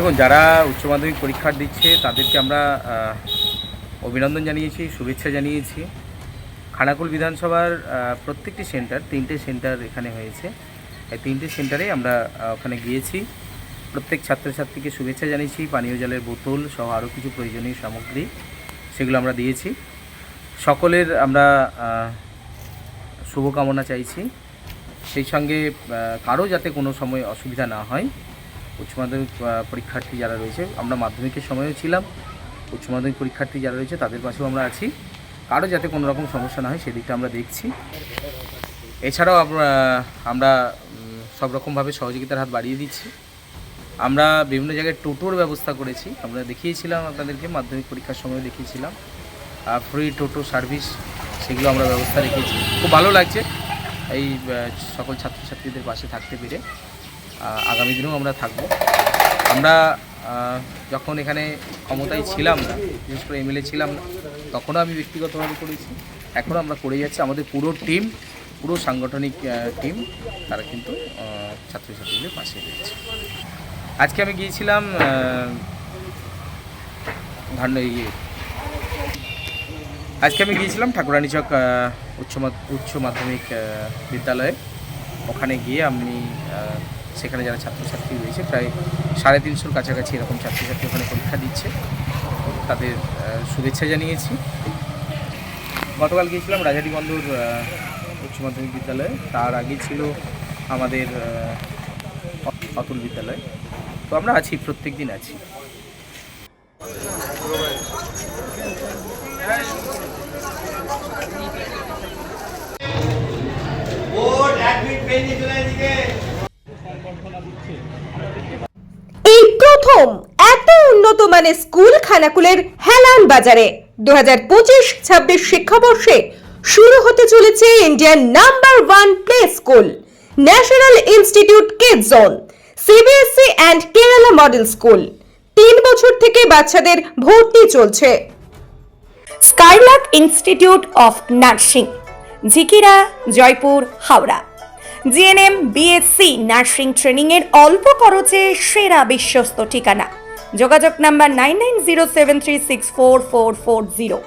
দেখুন, যারা উচ্চ মাধ্যমিক পরীক্ষা দিচ্ছে, তাদেরকে আমরা অভিনন্দন জানিয়েছি, শুভেচ্ছা জানিয়েছি। খানাকুল বিধানসভার প্রত্যেকটি সেন্টার, তিনটে সেন্টার এখানে হয়েছে। এই তিনটে সেন্টারে আমরা ওখানে গিয়েছি। প্রত্যেক ছাত্রছাত্রীকে শুভেচ্ছা জানিয়েছি, পানীয় জলের বোতল সহ আরও কিছু প্রয়োজনীয় সামগ্রী, সেগুলো আমরা দিয়েছি। সকলের আমরা শুভকামনা চাইছি। সেই সঙ্গে কারও যাতে কোনো সময় অসুবিধা না হয় উচ্চ মাধ্যমিক পরীক্ষার্থী যারা রয়েছে, আমরা মাধ্যমিকের সময়ও ছিলাম। উচ্চ মাধ্যমিক পরীক্ষার্থী যারা রয়েছে, তাদের পাশেও আমরা আছি। কারও যাতে কোনো রকম সমস্যা না হয়, সেদিকটা আমরা দেখছি। এছাড়াও আমরা সব রকমভাবে সহযোগিতার হাত বাড়িয়ে দিচ্ছি। আমরা বিভিন্ন জায়গায় টোটোর ব্যবস্থা করেছি। আমরা দেখিয়েছিলাম আপনাদেরকে, মাধ্যমিক পরীক্ষার সময় দেখিয়েছিলাম। ফ্রি টোটো সার্ভিস সেগুলো আমরা ব্যবস্থা রেখেছি। খুব ভালো লাগছে এই সকল ছাত্রছাত্রীদের পাশে থাকতে পেরে। আগামী দিনেও আমরা থাকব। আমরা যখন এখানে ক্ষমতায় ছিলাম না বিশেষ করে এমএলএ ছিলাম না তখনও আমি ব্যক্তিগতভাবে করেছি। এখনও আমরা করে যাচ্ছি। আমাদের পুরো টিম পুরো সাংগঠনিক টিম তারা কিন্তু ছাত্রছাত্রীদের পাশে রয়েছে। আজকে আমি গিয়েছিলাম ধান ইয়ে। আজকে আমি গিয়েছিলাম ঠাকুরানীচক আহ, উচ্চ উচ্চ মাধ্যমিক বিদ্যালয়ে। ওখানে গিয়ে আমি সেখানে যারা ছাত্রছাত্রী রয়েছে, প্রায় সাড়ে তিনশোর কাছাকাছি এরকম ছাত্রছাত্রী ওখানে পরীক্ষা দিচ্ছে। তাদের শুভেচ্ছা জানিয়েছি। গতকাল গিয়েছিলাম রাজাটি বন্দর উচ্চ মাধ্যমিক বিদ্যালয়ে। তার আগে ছিল আমাদের অতুল বিদ্যালয়। তো আমরা আছি প্রত্যেক দিন আছি এই প্রথম এত উন্নত মানের স্কুল খানাকুলের হেলান বাজারে দু হাজার পঁচিশ, ছাব্বিশ শিক্ষাবর্ষে শুরু হতে চলেছে Indian number one play school national institute kid zone CBSE and Kerala model school তিন বছর থেকে বাচ্চাদের ভর্তি চলছে। Skylark institute of nursing, Jhikira, Jaipur, Howrah. GNM, BSc, nursing ট্রেনিংয়ের অল্প খরচে সেরা বিশ্বস্ত ঠিকানা। যোগাযোগ number nine nine zero seven three six four four four zero.